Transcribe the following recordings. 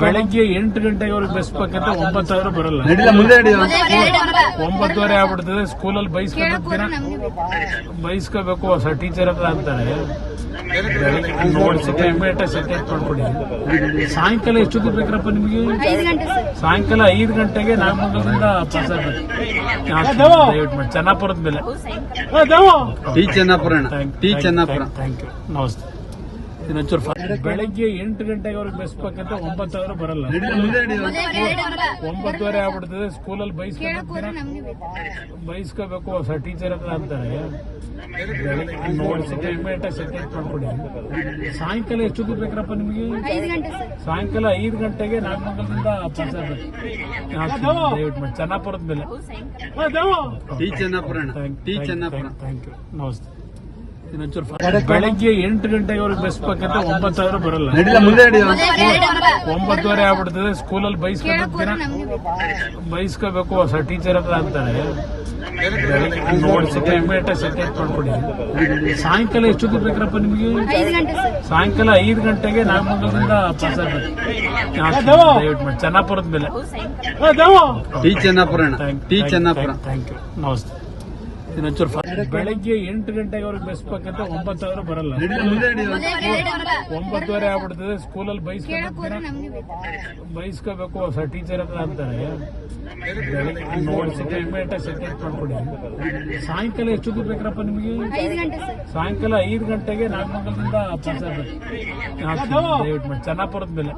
ಬೆಳಗ್ಗೆ ಎಂಟು ಗಂಟೆಗೆ ಅವ್ರಿಗೆ ಬಸ್ ಬೇಕಂತ ಒಂಬತ್ತು ಸಾವಿರ ಬರಲ್ಲ ಒಂಬತ್ತುವರೆ ಆಗ್ಬಿಡ್ತದೆ ಸ್ಕೂಲಲ್ಲಿ ಬೈಸ್ಕೋಬೇಕು ದಿನ ಬೈಸ್ಕೋಬೇಕು ಹೊಸ ಟೀಚರ್ ಹತ್ರ ಅಂತಾರೆ. ಮಾಡ್ಕೊಡಿ. ಸಾಯಂಕಾಲ ಎಷ್ಟೊತ್ತಿಗೆ ಬೇಕ್ರಪ್ಪ ನಿಮಗೆ? ಐದು ಗಂಟೆ ಸರ್. ಸಾಯಂಕಾಲ ಐದು ಗಂಟೆಗೆ ನಾಗಮಂಗಲದಿಂದ ಪಾಸ್ ಆಗ್ಬೇಕು. ಚೆನ್ನಾಪುರದ ಮೇಲೆ. T Chennapura T Chennapura. Thank you ನಮಸ್ತೆ. ಬೆಳಗ್ಗೆ ಎಂಟು ಗಂಟೆಗೆ ಅವ್ರಿಗೆ ಬಸ್ ಬೇಕಂತ ಒಂಬತ್ತು ಸಾವಿರ ಬರಲ್ಲ ಒಂಬತ್ತುವರೆ ಆಗ್ಬಿಡ್ತದೆ ಸ್ಕೂಲಲ್ಲಿ ಬೇಕು ಬೈಸ್ಕೋಬೇಕು ಹೊಸ ಟೀಚರ್ ಹತ್ರ ಅಂತಾರೆ. ಇಮಿಡಿಯೇಟ್ ಸೆಟೇಟ್ ಮಾಡ್ಕೊಡಿ. ಸಾಯಂಕಾಲ ಎಷ್ಟೊತ್ತಿಗೆ ಬೇಕ್ರಪ್ಪ ನಿಮಗೆ? ಐದು ಗಂಟೆ ಸರ್. ಸಾಯಂಕಾಲ ಐದು ಗಂಟೆಗೆ ನಾಗಮಂಗಲದಿಂದ ಮಾಡಿ. ಚೆನ್ನಾಪುರದ ಮೇಲೆ T Chennapura T Chennapura thank you ನಮಸ್ತೆ ಬೆಳಗ್ಗೆ ಎಂಟು ಗಂಟೆಗೆ ಅವ್ರಿಗೆ ಬಸ್ ಬೇಕಂತ ಒಂಬತ್ತು ಸಾವಿರ ಬರಲ್ಲ. ಒಂಬತ್ತುವರೆ ಆಗ್ಬಿಡ್ತದೆ ಸ್ಕೂಲಲ್ಲಿ ಬೇಕು ಬೈಸ್ಕೋಬೇಕು ಹೊಸ ಟೀಚರ್ ಹತ್ರ ಅಂತಾರೆ. ಸಾಯಂಕಾಲ ಎಷ್ಟೊತ್ತಿಗೆ ಬೇಕ್ರಪ್ಪ ನಿಮಗೆ? ಐದು ಗಂಟೆ ಸರ್. ಸಾಯಂಕಾಲ ಐದು ಗಂಟೆಗೆ ನಾಗಮಂಗಲದಿಂದ ಪಾಸ್ ಆಗ್ಬೇಕು. ಚೆನ್ನಾಪುರದ ಮೇಲೆ. T Chennapura T Chennapura. Thank you ನಮಸ್ತೆ ಬೆಳಗ್ಗೆ ಎಂಟು ಗಂಟೆಗೆ ಅವ್ರಿಗೆ ಬೆಸ್ ಬೇಕಂತ ಒಂಬತ್ತು ಸಾವಿರ ಬರಲ್ಲ ಒಂಬತ್ತುವರೆ ಆಗ್ಬಿಡ್ತದೆ ಸ್ಕೂಲಲ್ಲಿ ಬೈಸ್ಕೋಬೇಕು ಬೈಸ್ಕೋಬೇಕು ಹೊಸ ಟೀಚರ್ ಹತ್ರ ಅಂತಾರೆ. ಸೆಟೇಟ್ ಮಾಡ್ಕೊಡಿ. ಸಾಯಂಕಾಲ ಎಷ್ಟೊತ್ತಿಗೆ ಬೇಕ್ರಪ್ಪ ನಿಮಗೆ? ಐದು ಗಂಟೆ ಸರ್. ಸಾಯಂಕಾಲ ಐದು ಗಂಟೆಗೆ ನಾಗಮಂಗಲದಿಂದ ದಯವಿಟ್ಟು ಮಾಡಿ. ಚೆನ್ನಾಪುರದ ಮೇಲೆ.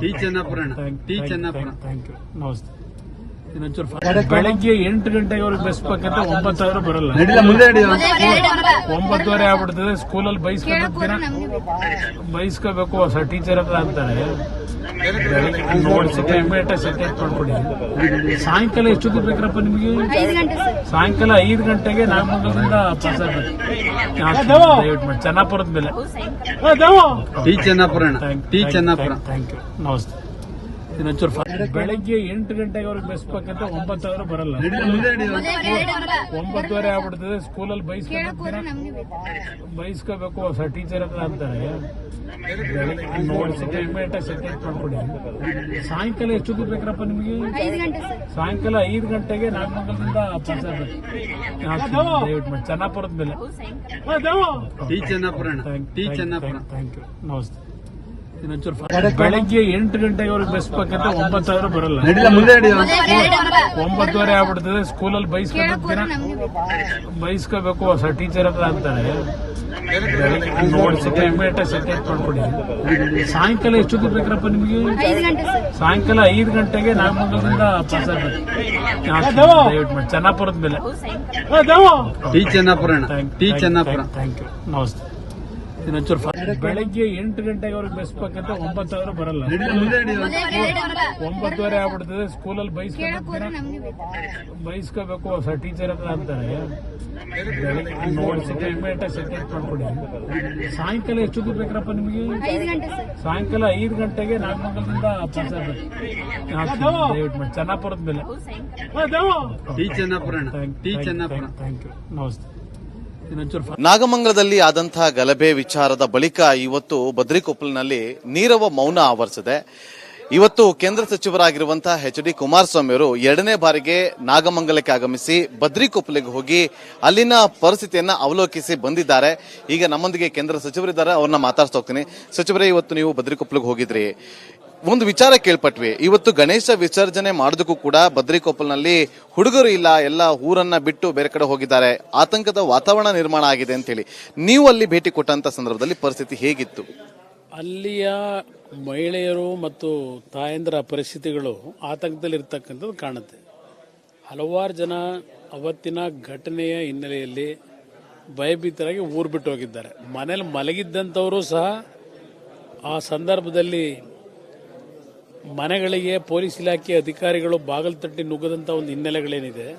ಟಿ ಚೆನ್ನಾಪುರ ಅಣ್ಣ ಟಿ ಚೆನ್ನಾಪುರ. ಥ್ಯಾಂಕ್ ಯು ನಮಸ್ತೆ. ಬೆಳಗ್ಗೆ ಎಂಟು ಗಂಟೆಗೆ ಅವ್ರಿಗೆ ಬಸ್ ಬೇಕಂತ ಒಂಬತ್ತು ಸಾವಿರ ಬರಲ್ಲ ಒಂಬತ್ತುವರೆ ಆಗ್ಬಿಡ್ತದೆ ಸ್ಕೂಲಲ್ಲಿ ಬೇಕು ಬೈಸ್ಕೋಬೇಕು ಹೊಸ ಟೀಚರ್ ಹತ್ರ ಅಂತಾರೆ. ಮಾಡ್ಕೊಡಿ ಸಾಯಂಕಾಲ ಎಷ್ಟೊತ್ತಿಗೆ ಬೇಕ್ರಪ್ಪ ನಿಮಗೆ? ಐದು ಗಂಟೆ ಸರ್. ಸಾಯಂಕಾಲ ಐದು ಗಂಟೆಗೆ ನಾಗಮಂಗಲದಿಂದ ಪಾಸ್ ಆಗ್ಬೇಕು ಚೆನ್ನಾಪುರದ ಮೇಲೆ. T Chennapura T Chennapura thank you ನಮಸ್ತೆ. ಇನ್ನೊಂಚೂರು ಒಂಚೂರು ಬೆಳಗ್ಗೆ ಎಂಟು ಗಂಟೆಗೆ ಅವ್ರಿಗೆ ಬಸ್ ಬೇಕಂತ ಒಂಬತ್ತು ಸಾವಿರ ಬರಲ್ಲ ಒಂಬತ್ತುವರೆ ಆಗ್ಬಿಡ್ತದೆ ಸ್ಕೂಲಲ್ಲಿ ಬೇಕು ಬೈಸ್ಕೋಬೇಕು ಹೊಸ ಟೀಚರ್ ಹತ್ರ ಅಂತಾರೆ. ಸೆಟೇಟ್ ಮಾಡ್ಕೊಡಿ ಸಾಯಂಕಾಲ ಎಷ್ಟೊತ್ತಿಗೆ ಬೇಕ್ರಪ್ಪ ನಿಮಗೆ? ಐದು ಗಂಟೆ ಸರ್. ಸಾಯಂಕಾಲ ಐದು ಗಂಟೆಗೆ ನಾಗಮಂಗಲದಿಂದ ದಯವಿಟ್ಟು ಮಾಡಿ. ಚೆನ್ನಾಪುರದ ಮೇಲೆ. T Chennapura T Chennapura thank you ನಮಸ್ತೆ. ಬೆಳಗ್ಗೆ ಎಂಟು ಗಂಟೆಗೆ ಅವ್ರಿಗೆ ಬಸ್ ಬೇಕಂತ ಒಂಬತ್ತು ಸಾವಿರ ಬರಲ್ಲ ಒಂಬತ್ತುವರೆ ಆಗ್ಬಿಡ್ತದೆ ಸ್ಕೂಲಲ್ಲಿ ಬೈಸ್ಕೋಬೇಕು ದಿನ. ನಮ್ಗೆ ಬೇಕು ಬೈಸ್ಕೋಬೇಕು ಹೊಸ ಟೀಚರ್ ಹತ್ರ ಅಂತಾರೆ. ಸಾಯಂಕಾಲ ಎಷ್ಟೊತ್ತಿಗೆ ಬೇಕ್ರಪ್ಪ ನಿಮಗೆ? ಐದು ಗಂಟೆ ಸರ್. ಸಾಯಂಕಾಲ ಐದು ಗಂಟೆಗೆ ನಾಗಮಂಗಲದಿಂದ ಪಾಸ್ ಆಗ್ಬೇಕು. ಚೆನ್ನಾಪುರದ ಮೇಲೆ. T Chennapura T Chennapura thank you ನಮಸ್ತೆ. ಇನ್ನೊಂಚೂರು ಒಂಚೂರು ಬೆಳಗ್ಗೆ ಎಂಟು ಗಂಟೆಗೆ ಅವ್ರಿಗೆ ಬಸ್ ಬೇಕಂತ ಒಂಬತ್ತು ಸಾವಿರ ಬರಲ್ಲ. ಒಂಬತ್ತುವರೆ ಆಗ್ಬಿಡ್ತದೆ ಸ್ಕೂಲಲ್ಲಿ ಬೈಸ್ಕೋಬೇಕು ಬೈಸ್ಕೋಬೇಕು ಹೊಸ ಟೀಚರ್ ಹತ್ರ ಅಂತಾರೆ. ಮಾಡ್ಕೊಡಿ ಸಾಯಂಕಾಲ ಎಷ್ಟೊತ್ತಿಗೆ ಬೇಕ್ರಪ್ಪ ನಿಮಗೆ? ಐದು ಗಂಟೆ ಸರ್. ಸಾಯಂಕಾಲ ಐದು ಗಂಟೆಗೆ ನಾಗಮಂಗಲದಿಂದ ದಯವಿಟ್ಟು ಮಾಡಿ. ಚೆನ್ನಾಪುರದ ಮೇಲೆ ಟಿ ಚೆನ್ನಾಪುರ ಅಣ್ಣ ಟಿ ಚೆನ್ನಾಪುರ ಥ್ಯಾಂಕ್ ಯು ನಮಸ್ತೆ. ನಾಗಮಂಗಲದಲ್ಲಿ ಆದಂತಹ ಗಲಭೆ ವಿಚಾರದ ಬಳಿಕ ಇವತ್ತು ಬದ್ರಿಕೊಪ್ಪಲಿನಲ್ಲಿ ನೀರವ ಮೌನ ಆವರಿಸಿದೆ. ಇವತ್ತು ಕೇಂದ್ರ ಸಚಿವರಾಗಿರುವಂತಹ ಎಚ್ ಡಿ ಕುಮಾರಸ್ವಾಮಿ ಅವರು ಎರಡನೇ ಬಾರಿಗೆ ನಾಗಮಂಗಲಕ್ಕೆ ಆಗಮಿಸಿ ಬದ್ರಿಕೊಪ್ಪಲಿಗೆ ಹೋಗಿ ಅಲ್ಲಿನ ಪರಿಸ್ಥಿತಿಯನ್ನ ಅವಲೋಕಿಸಿ ಬಂದಿದ್ದಾರೆ. ಈಗ ನಮ್ಮೊಂದಿಗೆ ಕೇಂದ್ರ ಸಚಿವರಿದ್ದಾರೆ, ಅವ್ರನ್ನ ಮಾತಾಡ್ತಾ ಹೋಗ್ತೀನಿ. ಸಚಿವರೇ, ಇವತ್ತು ನೀವು ಬದ್ರಿಕೊಪ್ಪಲಿಗೆ ಹೋಗಿದ್ರಿ. ಒಂದು ವಿಚಾರ ಕೇಳ್ಪಟ್ವಿ. ಇವತ್ತು ಗಣೇಶ ವಿಸರ್ಜನೆ ಮಾಡೋದಕ್ಕೂ ಕೂಡ ಬದ್ರಿಕೊಪ್ಪಲ್ನಲ್ಲಿ ಹುಡುಗರು ಇಲ್ಲ, ಎಲ್ಲ ಊರನ್ನ ಬಿಟ್ಟು ಬೇರೆ ಕಡೆ ಹೋಗಿದ್ದಾರೆ. ಆತಂಕದ ವಾತಾವರಣ ನಿರ್ಮಾಣ ಆಗಿದೆ ಅಂತೇಳಿ. ನೀವು ಅಲ್ಲಿ ಭೇಟಿ ಕೊಟ್ಟಂತ ಸಂದರ್ಭದಲ್ಲಿ ಪರಿಸ್ಥಿತಿ ಹೇಗಿತ್ತು? ಅಲ್ಲಿಯ ಮಹಿಳೆಯರು ಮತ್ತು ತಾಯಂದ್ರ ಪರಿಸ್ಥಿತಿಗಳು ಆತಂಕದಲ್ಲಿರ್ತಕ್ಕಂಥದ್ದು ಕಾಣುತ್ತೆ. ಹಲವಾರು ಜನ ಅವತ್ತಿನ ಘಟನೆಯ ಹಿನ್ನೆಲೆಯಲ್ಲಿ ಭಯಭೀತರಾಗಿ ಊರು ಬಿಟ್ಟು ಹೋಗಿದ್ದಾರೆ. ಮನೇಲಿ ಮಲಗಿದ್ದಂಥವರು ಸಹ ಆ ಸಂದರ್ಭದಲ್ಲಿ ಮನೆಗಳಿಗೆ ಪೊಲೀಸ್ ಇಲಾಖೆ ಅಧಿಕಾರಿಗಳು ಬಾಗಿಲು ತಟ್ಟಿ ನುಗ್ಗದಂಥ ಒಂದು ಹಿನ್ನೆಲೆಗಳೇನಿದೆ,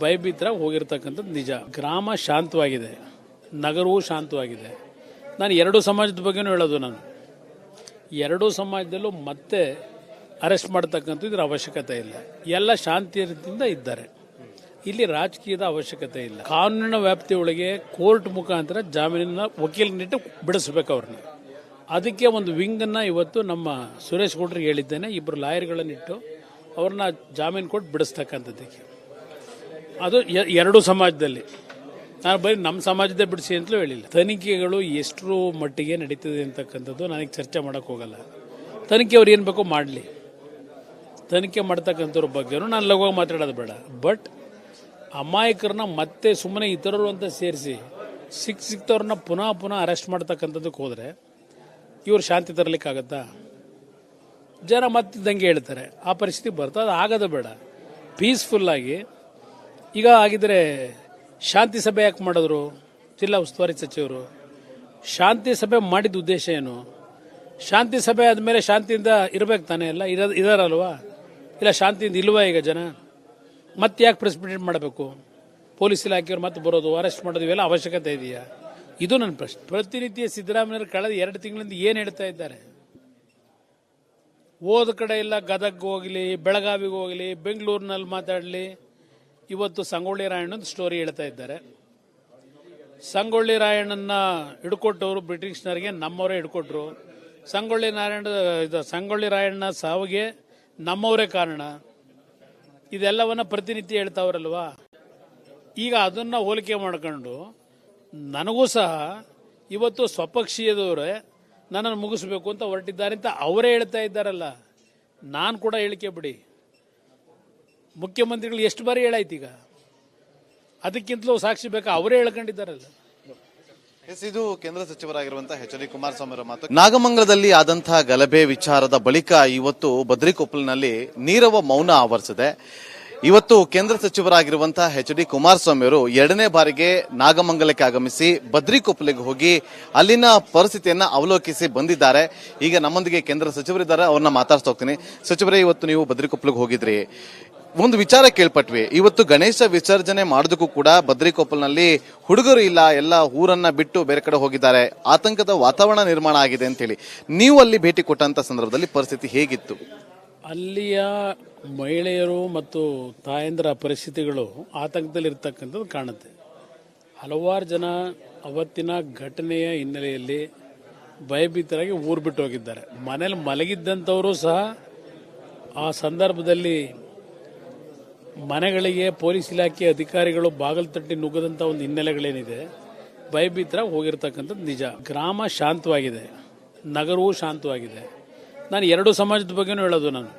ಭಯಭೀತ್ರ ಹೋಗಿರ್ತಕ್ಕಂಥದ್ದು ನಿಜ. ಗ್ರಾಮ ಶಾಂತವಾಗಿದೆ, ನಗರವೂ ಶಾಂತವಾಗಿದೆ. ನಾನು ಎರಡೂ ಸಮಾಜದ ಬಗ್ಗೆನೂ ಹೇಳೋದು ನಾನು. ಎರಡೂ ಸಮಾಜದಲ್ಲೂ ಮತ್ತೆ ಅರೆಸ್ಟ್ ಮಾಡ್ತಕ್ಕಂಥ ಇದರ ಅವಶ್ಯಕತೆ ಇಲ್ಲ. ಎಲ್ಲ ಶಾಂತಿಯಿಂದ ಇದ್ದಾರೆ. ಇಲ್ಲಿ ರಾಜಕೀಯದ ಅವಶ್ಯಕತೆ ಇಲ್ಲ. ಕಾನೂನಿನ ವ್ಯಾಪ್ತಿಯೊಳಗೆ ಕೋರ್ಟ್ ಮುಖಾಂತರ ಜಾಮೀನಿನ ವಕೀಲನಿಟ್ಟು ಬಿಡಿಸ್ಬೇಕು ಅವ್ರನ್ನ. ಅದಕ್ಕೆ ಒಂದು ವಿಂಗನ್ನು ಇವತ್ತು ನಮ್ಮ ಸುರೇಶ್ ಗೌಡ್ರಿಗೆ ಹೇಳಿದ್ದೇನೆ ಇಬ್ಬರು ಲಾಯರ್ಗಳನ್ನಿಟ್ಟು ಅವ್ರನ್ನ ಜಾಮೀನು ಕೊಟ್ಟು ಬಿಡಿಸ್ತಕ್ಕಂಥದ್ದಕ್ಕೆ. ಅದು ಎರಡೂ ಸಮಾಜದಲ್ಲಿ. ನಾನು ಬರೀ ನಮ್ಮ ಸಮಾಜದೇ ಬಿಡಿಸಿ ಅಂತಲೂ ಹೇಳಿಲ್ಲ. ತನಿಖೆಗಳು ಎಷ್ಟರ ಮಟ್ಟಿಗೆ ನಡೀತದೆ ಅಂತಕ್ಕಂಥದ್ದು ನನಗೆ ಚರ್ಚೆ ಮಾಡೋಕ್ಕೆ ಹೋಗಲ್ಲ. ತನಿಖೆ ಅವ್ರು ಏನು ಬೇಕೋ ಮಾಡಲಿ. ತನಿಖೆ ಮಾಡ್ತಕ್ಕಂಥವ್ರ ಬಗ್ಗೆನೂ ನಾನು ಲಘುವಾಗಿ ಮಾತಾಡೋದು ಬೇಡ. ಬಟ್ ಅಮಾಯಕರನ್ನ ಮತ್ತೆ ಸುಮ್ಮನೆ ಇತರರು ಅಂತ ಸೇರಿಸಿ, ಸಿಕ್ ಸಿಕ್ತವ್ರನ್ನ ಪುನಃ ಪುನಃ ಅರೆಸ್ಟ್ ಮಾಡ್ತಕ್ಕಂಥದ್ದಕ್ಕೆ ಹೋದರೆ ಇವ್ರು ಶಾಂತಿ ತರಲಿಕ್ಕಾಗತ್ತಾ? ಜನ ಮತ್ತೆ ದಂಗೆ ಹೇಳ್ತಾರೆ, ಆ ಪರಿಸ್ಥಿತಿ ಬರ್ತದೆ, ಅದು ಆಗೋದು ಬೇಡ. ಪೀಸ್ಫುಲ್ಲಾಗಿ ಈಗ ಆಗಿದ್ರೆ ಶಾಂತಿ ಸಭೆ ಯಾಕೆ ಮಾಡಿದ್ರು? ಜಿಲ್ಲಾ ಉಸ್ತುವಾರಿ ಸಚಿವರು. ಶಾಂತಿ ಸಭೆ ಮಾಡಿದ ಉದ್ದೇಶ ಏನು? ಶಾಂತಿ ಸಭೆ ಆದಮೇಲೆ ಶಾಂತಿಯಿಂದ ಇರಬೇಕು ತಾನೇ? ಎಲ್ಲ ಇರ, ಇದಾರಲ್ವಾ? ಇಲ್ಲ, ಶಾಂತಿಯಿಂದ ಇಲ್ವಾ ಈಗ ಜನ? ಮತ್ತೆ ಯಾಕೆ ಪ್ರೆಸಿಪಿಟೇಟ್ ಮಾಡಬೇಕು? ಪೊಲೀಸ್ ಇಲಾಖೆಯವ್ರು ಮತ್ತೆ ಬರೋದು ಅರೆಸ್ಟ್ ಮಾಡೋದು ಇವೆಲ್ಲ ಅವಶ್ಯಕತೆ ಇದೆಯಾ? ಇದು ನನ್ನ ಪ್ರಶ್ನೆ. ಪ್ರತಿನಿತ್ಯ ಸಿದ್ದರಾಮಯ್ಯರು ಕಳೆದ ಎರಡು ತಿಂಗಳಿಂದ ಏನು ಹೇಳ್ತಾ ಇದ್ದಾರೆ? ಹೋದ ಕಡೆ ಇಲ್ಲ ಗದಗ್ ಹೋಗಲಿ, ಬೆಳಗಾವಿಗೆ ಹೋಗಲಿ, ಬೆಂಗಳೂರಿನಲ್ಲಿ ಮಾತಾಡಲಿ. ಇವತ್ತು ಸಂಗೊಳ್ಳಿ ರಾಯಣ್ಣನ ಸ್ಟೋರಿ ಹೇಳ್ತಾ ಇದ್ದಾರೆ. ಸಂಗೊಳ್ಳಿ ರಾಯಣ್ಣನ ಹಿಡ್ಕೊಟ್ಟವರು ಬ್ರಿಟಿಷ್ನರಿಗೆ ನಮ್ಮವರೇ ಹಿಡ್ಕೊಟ್ರು. ಸಂಗೊಳ್ಳಿ ನಾರಾಯಣ, ಇದು ಸಂಗೊಳ್ಳಿ ರಾಯಣ್ಣ ಸಾವಿಗೆ ನಮ್ಮವರೇ ಕಾರಣ. ಇದೆಲ್ಲವನ್ನ ಪ್ರತಿನಿತ್ಯ ಹೇಳ್ತಾವ್ರಲ್ವಾ ಈಗ ಅದನ್ನ ಹೋಲಿಕೆ ಮಾಡ್ಕೊಂಡು ನನಗೂ ಸಹ ಇವತ್ತು ಸ್ವಪಕ್ಷೀಯದವರೇ ನನ್ನನ್ನು ಮುಗಿಸ್ಬೇಕು ಅಂತ ಹೊರಟಿದ್ದಾರೆ ಅಂತ ಅವರೇ ಹೇಳ್ತಾ ಇದ್ದಾರಲ್ಲ, ನಾನು ಕೂಡ ಹೇಳಿಕೆ ಬಿಡಿ. ಮುಖ್ಯಮಂತ್ರಿಗಳು ಎಷ್ಟು ಬಾರಿ ಹೇಳಾಯ್ತು ಈಗ? ಅದಕ್ಕಿಂತಲೂ ಸಾಕ್ಷಿ ಬೇಕಾ? ಅವರೇ ಹೇಳ್ಕೊಂಡಿದ್ದಾರಲ್ಲ. ಎಸ್, ಇದು ಕೇಂದ್ರ ಸಚಿವರಾಗಿರುವಂತಹ ಎಚ್ ಡಿ ಕುಮಾರಸ್ವಾಮಿ ಅವರ ಮಾತು. ನಾಗಮಂಗಲದಲ್ಲಿ ಆದಂತಹ ಗಲಭೆ ವಿಚಾರದ ಬಳಿಕ ಇವತ್ತು ಬದ್ರಿಕೊಪ್ಪಲಿನಲ್ಲಿ ನೀರವ ಮೌನ ಆವರಿಸಿದೆ. ಇವತ್ತು ಕೇಂದ್ರ ಸಚಿವರಾಗಿರುವಂತಹ ಎಚ್ ಡಿ ಕುಮಾರಸ್ವಾಮಿ ಅವರು ಎರಡನೇ ಬಾರಿಗೆ ನಾಗಮಂಗಲಕ್ಕೆ ಆಗಮಿಸಿ ಬದ್ರಿಕೊಪ್ಪಲಿಗೆ ಹೋಗಿ ಅಲ್ಲಿನ ಪರಿಸ್ಥಿತಿಯನ್ನ ಅವಲೋಕಿಸಿ ಬಂದಿದ್ದಾರೆ. ಈಗ ನಮ್ಮೊಂದಿಗೆ ಕೇಂದ್ರ ಸಚಿವರಿದ್ದಾರೆ, ಅವ್ರನ್ನ ಮಾತಾಡ್ತಾ ಹೋಗ್ತೀನಿ. ಸಚಿವರೇ, ಇವತ್ತು ನೀವು ಬದ್ರಿಕೊಪ್ಪಲಿಗೆ ಹೋಗಿದ್ರಿ. ಒಂದು ವಿಚಾರ ಕೇಳ್ಪಟ್ವಿ. ಇವತ್ತು ಗಣೇಶ ವಿಸರ್ಜನೆ ಮಾಡೋದಕ್ಕೂ ಕೂಡ ಬದ್ರಿಕೊಪ್ಪಲ್ನಲ್ಲಿ ಹುಡುಗರು ಇಲ್ಲ, ಎಲ್ಲ ಊರನ್ನ ಬಿಟ್ಟು ಬೇರೆ ಕಡೆ ಹೋಗಿದ್ದಾರೆ. ಆತಂಕದ ವಾತಾವರಣ ನಿರ್ಮಾಣ ಆಗಿದೆ ಅಂತ ಹೇಳಿ ನೀವು ಅಲ್ಲಿ ಭೇಟಿ ಕೊಟ್ಟಂತ ಸಂದರ್ಭದಲ್ಲಿ ಪರಿಸ್ಥಿತಿ ಹೇಗಿತ್ತು? ಅಲ್ಲಿಯ ಮಹಿಳೆಯರು ಮತ್ತು ತಾಯಂದಿರ ಪರಿಸ್ಥಿತಿಗಳು ಆತಂಕದಲ್ಲಿರ್ತಕ್ಕಂಥದ್ದು ಕಾಣುತ್ತೆ. ಹಲವಾರು ಜನ ಅವತ್ತಿನ ಘಟನೆಯ ಹಿನ್ನೆಲೆಯಲ್ಲಿ ಭಯಭೀತರಾಗಿ ಊರು ಬಿಟ್ಟು ಹೋಗಿದ್ದಾರೆ. ಮನೇಲಿ ಮಲಗಿದ್ದಂಥವರು ಸಹ ಆ ಸಂದರ್ಭದಲ್ಲಿ ಮನೆಗಳಿಗೆ ಪೊಲೀಸ್ ಇಲಾಖೆ ಅಧಿಕಾರಿಗಳು ಬಾಗಿಲು ತಟ್ಟಿ ನುಗ್ಗದಂಥ ಒಂದು ಹಿನ್ನೆಲೆಗಳೇನಿದೆ, ಭಯಭೀತರಾಗಿ ಹೋಗಿರ್ತಕ್ಕಂಥದ್ದು ನಿಜ. ಗ್ರಾಮ ಶಾಂತವಾಗಿದೆ, ನಗರವೂ ಶಾಂತವಾಗಿದೆ. ನಾನು ಎರಡು ಸಮಾಜದ ಬಗ್ಗೆನೂ ಹೇಳೋದು ನಾನು.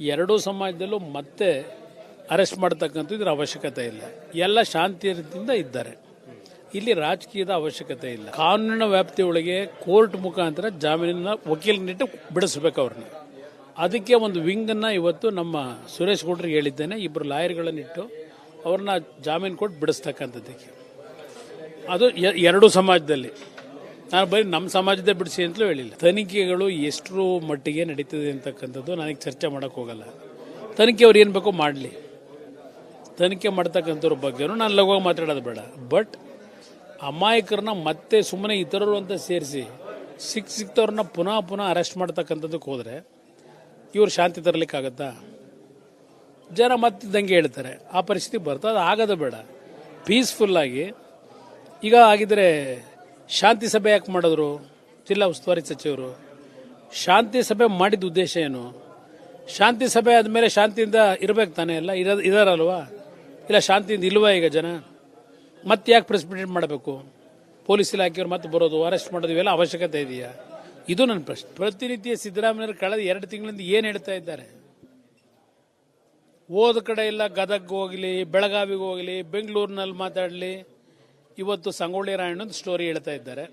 ಎರಡೂ ಸಮಾಜದಲ್ಲೂ ಮತ್ತೆ ಅರೆಸ್ಟ್ ಮಾಡ್ತಕ್ಕಂಥ ಇದ್ರ ಅವಶ್ಯಕತೆ ಇಲ್ಲ. ಎಲ್ಲ ಶಾಂತಿಯಿಂದ ಇದ್ದಾರೆ. ಇಲ್ಲಿ ರಾಜಕೀಯದ ಅವಶ್ಯಕತೆ ಇಲ್ಲ. ಕಾನೂನಿನ ವ್ಯಾಪ್ತಿಯೊಳಗೆ ಕೋರ್ಟ್ ಮುಖಾಂತರ ಜಾಮೀನಿನ ವಕೀಲನಿಟ್ಟು ಬಿಡಿಸ್ಬೇಕು ಅವ್ರನ್ನ. ಅದಕ್ಕೆ ಒಂದು ವಿಂಗನ್ನು ಇವತ್ತು ನಮ್ಮ ಸುರೇಶ್ ಗೌಡ್ರಿಗೆ ಹೇಳಿದ್ದೇನೆ. ಇಬ್ಬರು ಲಾಯರ್ಗಳನ್ನಿಟ್ಟು ಅವ್ರನ್ನ ಜಾಮೀನು ಕೊಟ್ಟು ಬಿಡಿಸ್ತಕ್ಕಂಥದ್ದಕ್ಕೆ. ಅದು ಎರಡೂ ಸಮಾಜದಲ್ಲಿ. ನಾನು ಬರೀ ನಮ್ಮ ಸಮಾಜದೇ ಬಿಡಿಸಿ ಅಂತಲೂ ಹೇಳಿಲ್ಲ. ತನಿಖೆಗಳು ಎಷ್ಟರ ಮಟ್ಟಿಗೆ ನಡೀತದೆ ಅಂತಕ್ಕಂಥದ್ದು ನನಗೆ ಚರ್ಚೆ ಮಾಡೋಕ್ಕೆ ಹೋಗಲ್ಲ. ತನಿಖೆ ಅವ್ರು ಏನು ಬೇಕೋ ಮಾಡಲಿ. ತನಿಖೆ ಮಾಡ್ತಕ್ಕಂಥವ್ರ ಬಗ್ಗೆನೂ ನಾನು ಲಘುವಾಗಿ ಮಾತಾಡೋದು ಬೇಡ. ಬಟ್ ಅಮಾಯಕರನ್ನ ಮತ್ತೆ ಸುಮ್ಮನೆ ಇತರರು ಅಂತ ಸೇರಿಸಿ ಸಿಕ್ ಸಿಕ್ತವ್ರನ್ನ ಪುನಃ ಪುನಃ ಅರೆಸ್ಟ್ ಮಾಡ್ತಕ್ಕಂಥದ್ದಕ್ಕೆ ಹೋದರೆ ಇವರು ಶಾಂತಿ ತರಲಿಕ್ಕಾಗತ್ತಾ? ಜನ ಮತ್ತೆ ದಂಗೆ ಹೇಳ್ತಾರೆ. ಆ ಪರಿಸ್ಥಿತಿ ಬರ್ತದೆ, ಅದು ಆಗೋದು ಬೇಡ. ಪೀಸ್ಫುಲ್ಲಾಗಿ ಈಗ ಆಗಿದ್ರೆ ಶಾಂತಿ ಸಭೆ ಯಾಕೆ ಮಾಡಿದ್ರು? ಜಿಲ್ಲಾ ಉಸ್ತುವಾರಿ ಸಚಿವರು. ಶಾಂತಿ ಸಭೆ ಮಾಡಿದ ಉದ್ದೇಶ ಏನು? ಶಾಂತಿ ಸಭೆ ಆದಮೇಲೆ ಶಾಂತಿಯಿಂದ ಇರಬೇಕು ತಾನೇ? ಎಲ್ಲ ಇರ, ಇದಾರಲ್ವಾ? ಇಲ್ಲ ಶಾಂತಿಯಿಂದ ಇಲ್ವಾ ಈಗ ಜನ? ಮತ್ತೆ ಯಾಕೆ ಪ್ರೆಸಿಪಿಟೇಟ್ ಮಾಡಬೇಕು? ಪೊಲೀಸ್ ಇಲಾಖೆಯವರು ಮತ್ತೆ ಬರೋದು ಅರೆಸ್ಟ್ ಮಾಡೋದು ಇವೆಲ್ಲ ಅವಶ್ಯಕತೆ ಇದೆಯಾ? ಇದು ನನ್ನ ಪ್ರಶ್ನೆ. ಪ್ರತಿನಿತ್ಯ ಸಿದ್ದರಾಮಯ್ಯರು ಕಳೆದ ಎರಡು ತಿಂಗಳಿಂದ ಏನು ಹೇಳ್ತಾ ಇದ್ದಾರೆ? ಹೋದ ಕಡೆ ಇಲ್ಲ, ಗದಗ್ ಹೋಗಲಿ, ಬೆಳಗಾವಿಗೆ ಹೋಗಲಿ, ಬೆಂಗಳೂರಿನಲ್ಲಿ ಮಾತಾಡಲಿ ಇವತ್ತು ಸಂಗೊಳ್ಳಿ ರಾಯಣ್ಣನ ಸ್ಟೋರಿ ಹೇಳ್ತಾ ಇದ್ದಾರೆ.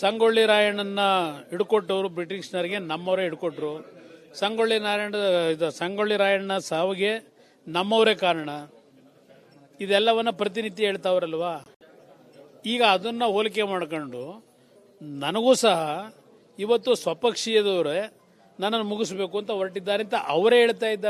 ಸಂಗೊಳ್ಳಿ ರಾಯಣ್ಣನ ಹಿಡ್ಕೊಟ್ಟವರು ಬ್ರಿಟಿಷ್ನರಿಗೆ ನಮ್ಮವರೇ ಹಿಡ್ಕೊಟ್ರು. ಸಂಗೊಳ್ಳಿ ನಾರಾಯಣ ಇದು ಸಂಗೊಳ್ಳಿ ರಾಯಣ್ಣ ಸಾವಿಗೆ ನಮ್ಮವರೇ ಕಾರಣ. ಇದೆಲ್ಲವನ್ನ ಪ್ರತಿನಿತ್ಯ ಹೇಳ್ತಾವ್ರಲ್ವಾ ಈಗ ಅದನ್ನ ಹೋಲಿಕೆ ಮಾಡ್ಕೊಂಡು ನನಗೂ ಸಹ ಇವತ್ತು ಸ್ವಪಕ್ಷೀಯದವರೇ ನನ್ನನ್ನು ಮುಗಿಸ್ಬೇಕು ಅಂತ ಹೊರಟಿದ್ದಾರೆ ಅಂತ ಅವರೇ ಹೇಳ್ತಾ ಇದ್ದಾರೆ.